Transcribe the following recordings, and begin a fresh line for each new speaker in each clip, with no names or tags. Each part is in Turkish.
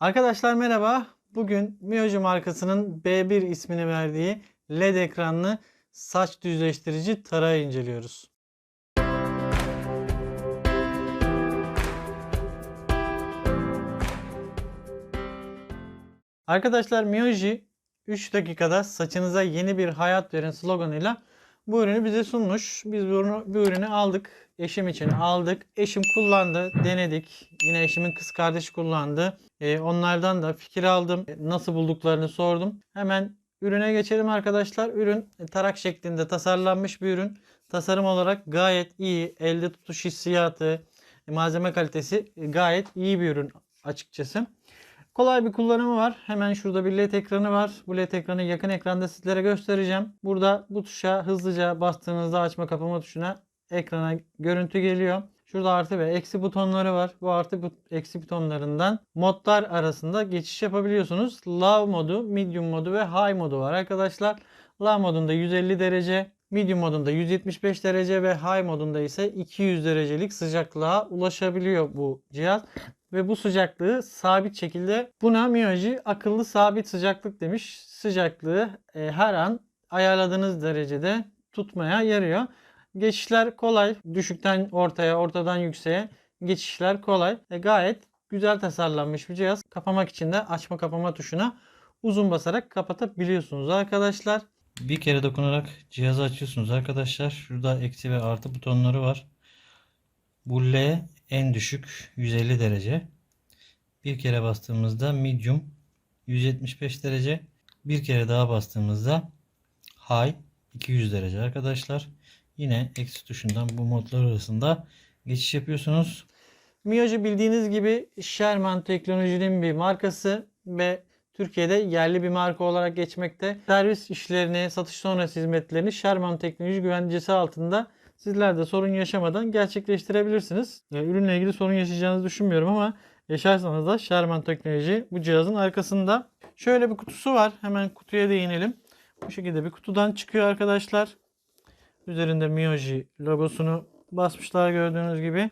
Arkadaşlar merhaba. Bugün Mioji markasının B1 ismini verdiği LED ekranlı saç düzleştirici tarağı inceliyoruz. Arkadaşlar Mioji 3 dakikada saçınıza yeni bir hayat verin sloganıyla bu ürünü bize sunmuş. Biz bu ürünü aldık. Eşim için aldık. Eşim kullandı, denedik. Yine eşimin kız kardeşi kullandı. Ee, onlardan da fikir aldım. E, Nasıl bulduklarını sordum. Hemen ürüne geçelim arkadaşlar. Ürün e, tarak şeklinde tasarlanmış bir ürün. Tasarım olarak gayet iyi. Elde tutuş hissiyatı, e, malzeme kalitesi e, gayet iyi bir ürün açıkçası. Kolay bir kullanımı var. Hemen şurada bir led ekranı var. Bu led ekranı yakın ekranda sizlere göstereceğim. Burada bu tuşa hızlıca bastığınızda açma kapama tuşuna ekrana görüntü geliyor. Şurada artı ve eksi butonları var. Bu artı bu eksi butonlarından modlar arasında geçiş yapabiliyorsunuz. Low modu, medium modu ve high modu var arkadaşlar. Low modunda 150 derece, medium modunda 175 derece ve high modunda ise 200 derecelik sıcaklığa ulaşabiliyor bu cihaz. Ve bu sıcaklığı sabit şekilde buna Mioji akıllı sabit sıcaklık demiş. Sıcaklığı e, her an ayarladığınız derecede tutmaya yarıyor. Geçişler kolay. Düşükten ortaya, ortadan yükseğe geçişler kolay. E, gayet güzel tasarlanmış bir cihaz. Kapamak için de açma kapama tuşuna uzun basarak kapatabiliyorsunuz arkadaşlar. Bir kere dokunarak cihazı açıyorsunuz arkadaşlar. Şurada eksi ve artı butonları var. Bu L en düşük 150 derece. Bir kere bastığımızda medium 175 derece. Bir kere daha bastığımızda high 200 derece arkadaşlar. Yine eksi tuşundan bu modlar arasında geçiş yapıyorsunuz. Mioji bildiğiniz gibi Sherman teknolojinin bir markası ve Türkiye'de yerli bir marka olarak geçmekte. Servis işlerini, satış sonrası hizmetlerini Sherman Teknoloji güvencesi altında sizler de sorun yaşamadan gerçekleştirebilirsiniz. Ürünle ilgili sorun yaşayacağınızı düşünmüyorum ama yaşarsanız da Sherman Teknoloji bu cihazın arkasında. Şöyle bir kutusu var. Hemen kutuya değinelim. Bu şekilde bir kutudan çıkıyor arkadaşlar. Üzerinde Mioji logosunu basmışlar gördüğünüz gibi.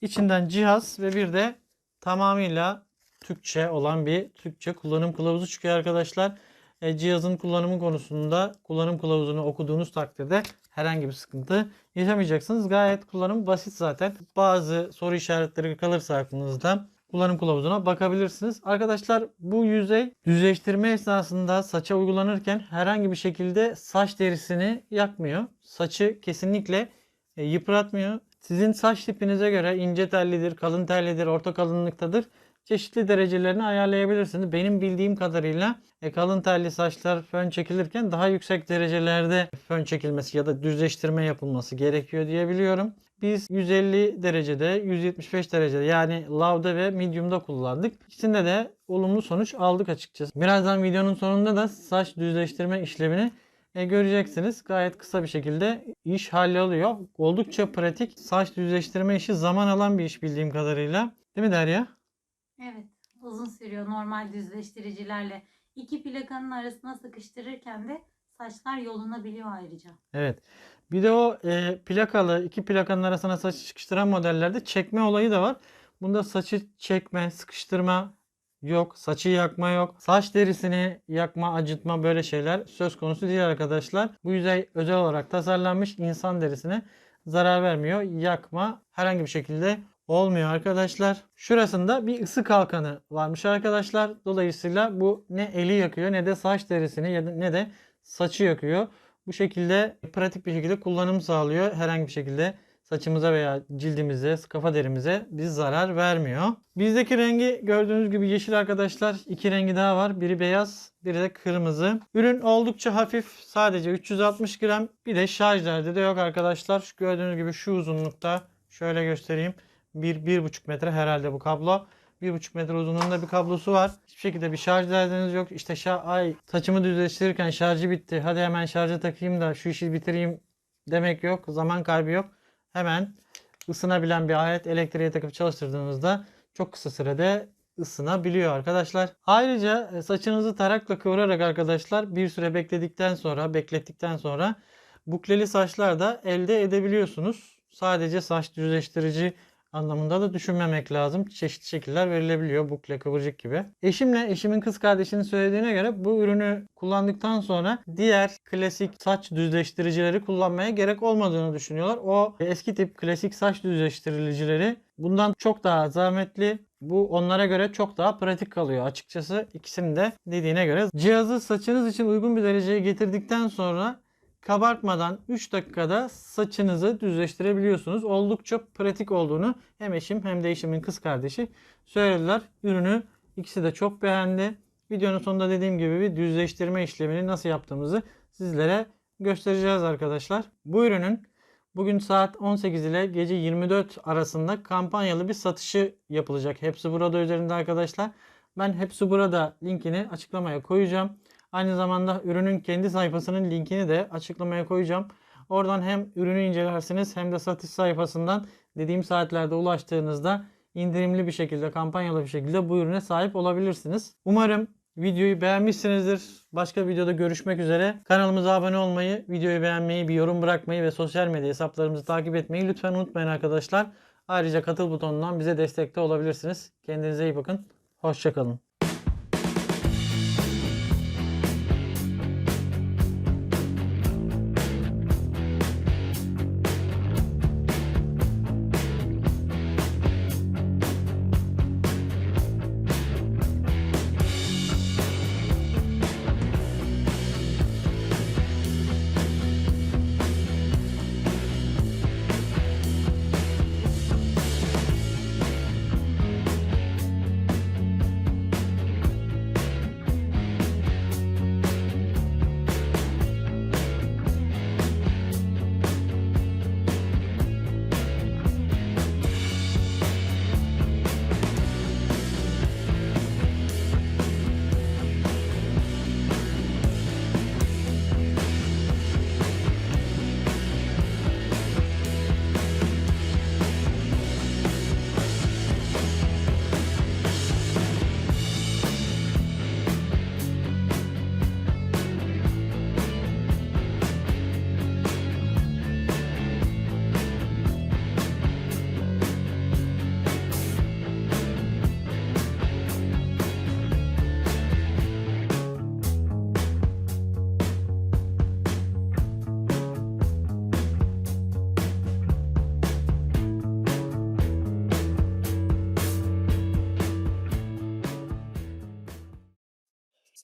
İçinden cihaz ve bir de tamamıyla Türkçe olan bir Türkçe kullanım kılavuzu çıkıyor arkadaşlar. E, cihazın kullanımı konusunda kullanım kılavuzunu okuduğunuz takdirde herhangi bir sıkıntı yaşamayacaksınız. Gayet kullanım basit zaten. Bazı soru işaretleri kalırsa aklınızda kullanım kılavuzuna bakabilirsiniz. Arkadaşlar bu yüzey düzleştirme esnasında saça uygulanırken herhangi bir şekilde saç derisini yakmıyor. Saçı kesinlikle e, yıpratmıyor. Sizin saç tipinize göre ince tellidir, kalın tellidir, orta kalınlıktadır. Çeşitli derecelerini ayarlayabilirsiniz. Benim bildiğim kadarıyla e, kalın telli saçlar fön çekilirken daha yüksek derecelerde fön çekilmesi ya da düzleştirme yapılması gerekiyor diye biliyorum. Biz 150 derecede, 175 derecede yani lavda ve medium'da kullandık. İkisinde de olumlu sonuç aldık açıkçası. Birazdan videonun sonunda da saç düzleştirme işlemini e, göreceksiniz. Gayet kısa bir şekilde iş halloluyor. Oldukça pratik. Saç düzleştirme işi zaman alan bir iş bildiğim kadarıyla. Değil mi Derya?
Evet, uzun sürüyor normal düzleştiricilerle. İki plakanın arasına sıkıştırırken de saçlar yolunabiliyor ayrıca.
Evet. Bir de o e, plakalı iki plakanın arasına saçı sıkıştıran modellerde çekme olayı da var. Bunda saçı çekme, sıkıştırma yok. Saçı yakma yok. Saç derisini yakma, acıtma böyle şeyler söz konusu değil arkadaşlar. Bu yüzey özel olarak tasarlanmış insan derisine zarar vermiyor. Yakma herhangi bir şekilde olmuyor arkadaşlar. Şurasında bir ısı kalkanı varmış arkadaşlar. Dolayısıyla bu ne eli yakıyor ne de saç derisini ya da ne de saçı yakıyor. Bu şekilde pratik bir şekilde kullanım sağlıyor. Herhangi bir şekilde saçımıza veya cildimize, kafa derimize bir zarar vermiyor. Bizdeki rengi gördüğünüz gibi yeşil arkadaşlar. İki rengi daha var. Biri beyaz, biri de kırmızı. Ürün oldukça hafif. Sadece 360 gram. Bir de şarj derdi de yok arkadaşlar. Şu gördüğünüz gibi şu uzunlukta. Şöyle göstereyim. 1-1,5 metre herhalde bu kablo. 1,5 metre uzunluğunda bir kablosu var. Hiçbir şekilde bir şarj derdiniz yok. İşte şa ay saçımı düzleştirirken şarjı bitti. Hadi hemen şarja takayım da şu işi bitireyim demek yok. Zaman kaybı yok. Hemen ısınabilen bir alet elektriğe takıp çalıştırdığınızda çok kısa sürede ısınabiliyor arkadaşlar. Ayrıca e, saçınızı tarakla kıvırarak arkadaşlar bir süre bekledikten sonra beklettikten sonra bukleli saçlar da elde edebiliyorsunuz. Sadece saç düzleştirici anlamında da düşünmemek lazım. Çeşitli şekiller verilebiliyor. Bukle, kıvırcık gibi. Eşimle eşimin kız kardeşinin söylediğine göre bu ürünü kullandıktan sonra diğer klasik saç düzleştiricileri kullanmaya gerek olmadığını düşünüyorlar. O eski tip klasik saç düzleştiricileri bundan çok daha zahmetli. Bu onlara göre çok daha pratik kalıyor. Açıkçası ikisinin de dediğine göre. Cihazı saçınız için uygun bir dereceye getirdikten sonra kabartmadan 3 dakikada saçınızı düzleştirebiliyorsunuz. Oldukça pratik olduğunu hem eşim hem de eşimin kız kardeşi söylediler. Ürünü ikisi de çok beğendi. Videonun sonunda dediğim gibi bir düzleştirme işlemini nasıl yaptığımızı sizlere göstereceğiz arkadaşlar. Bu ürünün bugün saat 18 ile gece 24 arasında kampanyalı bir satışı yapılacak. Hepsi burada üzerinde arkadaşlar. Ben hepsi burada linkini açıklamaya koyacağım. Aynı zamanda ürünün kendi sayfasının linkini de açıklamaya koyacağım. Oradan hem ürünü incelersiniz hem de satış sayfasından dediğim saatlerde ulaştığınızda indirimli bir şekilde, kampanyalı bir şekilde bu ürüne sahip olabilirsiniz. Umarım videoyu beğenmişsinizdir. Başka videoda görüşmek üzere. Kanalımıza abone olmayı, videoyu beğenmeyi, bir yorum bırakmayı ve sosyal medya hesaplarımızı takip etmeyi lütfen unutmayın arkadaşlar. Ayrıca katıl butonundan bize destekte olabilirsiniz. Kendinize iyi bakın. Hoşçakalın.